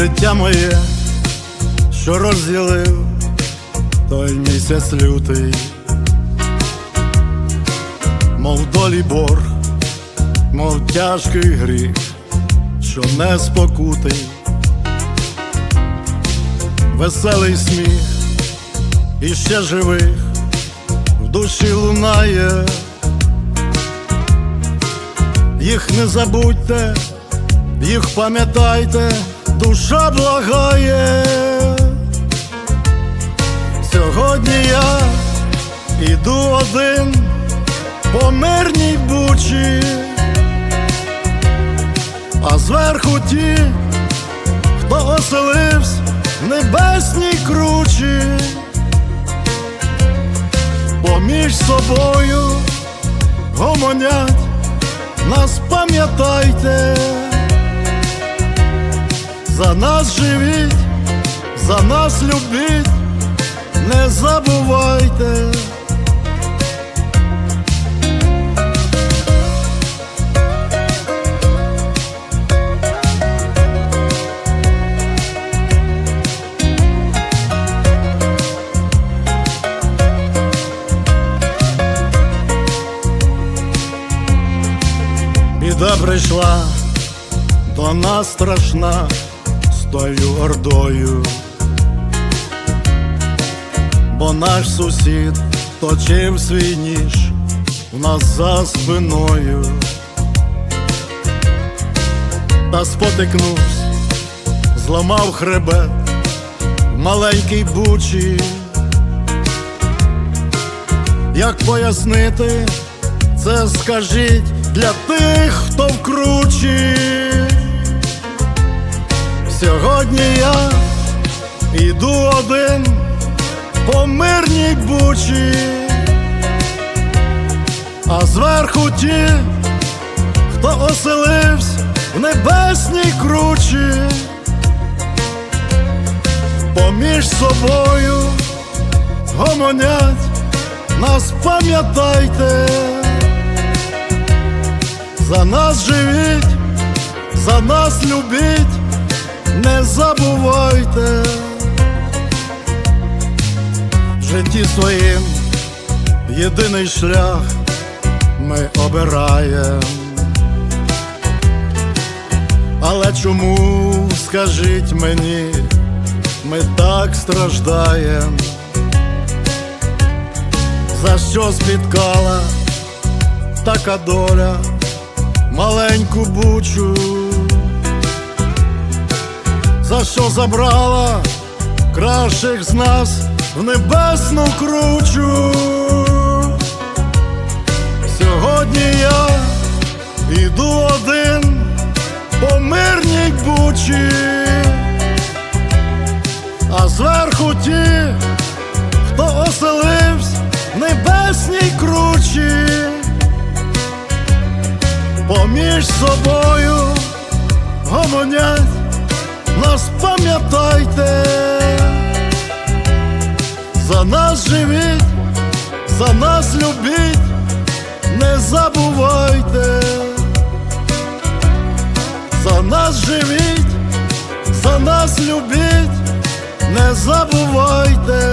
життя моє, що розділив той місяць лютий, мов долі борг, мов тяжкий гріх, що не спокутий, веселий сміх і ще живих в душі лунає. Їх не забудьте, їх пам'ятайте, душа благає. Сьогодні я іду один по мирній бучі, а зверху ті, хто оселився в небесній кручі, поміж собою гомонять нас пам'ятайте, за нас живіть, за нас любіть, не забувайте. Біда прийшла до нас страшна тою ордою, бо наш сусід точив свій ніж у нас за спиною, та спотикнувся, зламав хребет в маленькій бучі. Як пояснити? Це скажіть для тих, хто в. Сьогодні я іду один по мирній бучі, а зверху ті, хто оселився в небесній кручі, поміж собою гомонять, нас пам'ятайте. За нас живіть, за нас любіть, не забувайте. В житті своїм єдиний шлях ми обираєм. Але чому, скажіть мені, ми так страждаєм? За що спіткала така доля? маленьку бучу, за що забрала кращих з нас в небесну кручу. Сьогодні я іду один по мирній бучі, а зверху ті, хто оселився в небесній кручі поміж собою гомонять, нас пам'ятайте, за нас живіть, за нас любіть, не забувайте, за нас живіть, за нас любіть, не забувайте.